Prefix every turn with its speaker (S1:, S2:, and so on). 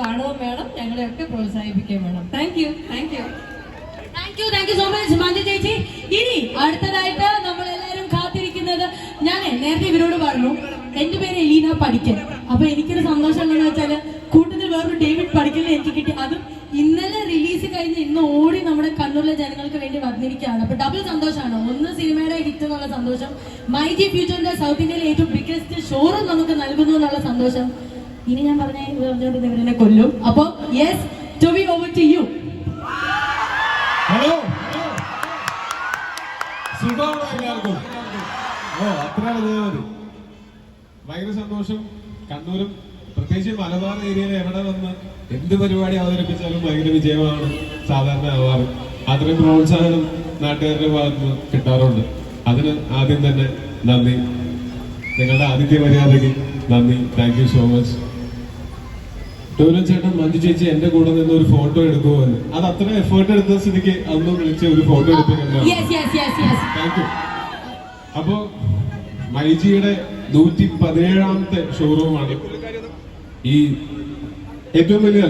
S1: കാണുകയും വേണം ഞങ്ങളെയൊക്കെ പ്രോത്സാഹിപ്പിക്കുകയും വേണം. Thank you thank you
S2: thank you thank you so much Manju ചേച്ചി. ഇനി അടുത്തതായിട്ട് നമ്മൾ എല്ലാവരും കാത്തിരിക്കുന്നത് ഞാൻ നേരത്തെ ഇവരോട് പറഞ്ഞു എന്റെ പേര് എലീന പഠിക്കൽ അപ്പൊ എനിക്കൊരു സന്തോഷം എന്താണെന്ന് വെച്ചാൽ കൂട്ടത്തിൽ വേറൊരു ഡേവിഡ് പഠിക്കലിനെ എനിക്ക് കിട്ടി. അതും ഇന്നലെ റിലീസ് കഴിഞ്ഞ് ഇന്ന് ഓടി നമ്മുടെ കണ്ണൂരിലെ ജനങ്ങൾക്ക് വേണ്ടി വന്നിരിക്കുകയാണ്. അപ്പൊ ഡബിൾ സന്തോഷമാണ്. ഒന്ന് സിനിമയുടെ ഹിറ്റ് എന്നുള്ള സന്തോഷം. മൈ ജി ഫ്യൂച്ചറിന്റെ സൗത്ത് ഇന്ത്യയിലെ ഏറ്റവും ബിഗ്ഗസ്റ്റ് ഷോറും നമുക്ക് നൽകുന്നു എന്നുള്ള സന്തോഷം. ഇനി ഞാൻ പറഞ്ഞ ഇത് പറഞ്ഞുകൊണ്ട് ഇവരെന്നെ കൊല്ലും. അപ്പൊ yes to be over to you
S3: hello ഓ ഭയങ്കര സന്തോഷം. കണ്ണൂരും പ്രത്യേകിച്ച് മലബാർ ഏരിയയിൽ എവിടെ വന്ന് എന്ത് പരിപാടി അവതരിപ്പിച്ചാലും ഭയങ്കര വിജയമാണ് സാധാരണ ആവാറ്. അത്രയും പ്രോത്സാഹനം നാട്ടുകാരുടെ ഭാഗത്ത് കിട്ടാറുണ്ട്. അതിന് ആദ്യം തന്നെ നന്ദി. നിങ്ങളുടെ ആതിഥ്യ മര്യാദയ്ക്ക് നന്ദി. Thank you so much Tolan ചേട്ടൻ മഞ്ജു ചേച്ചി എന്റെ കൂടെ നിന്ന് ഒരു ഫോട്ടോ എടുക്കുമെന്ന് അത് അത്ര എഫേർട്ട് എടുത്ത സ്ഥിതിക്ക് അന്ന് വിളിച്ച് ഒരു ഫോട്ടോ യു അപ്പോ മൈജിയുടെ നൂറ്റി പതിനേഴാമത്തെ ഷോറൂമാണ് ഈ ഏറ്റവും വലിയ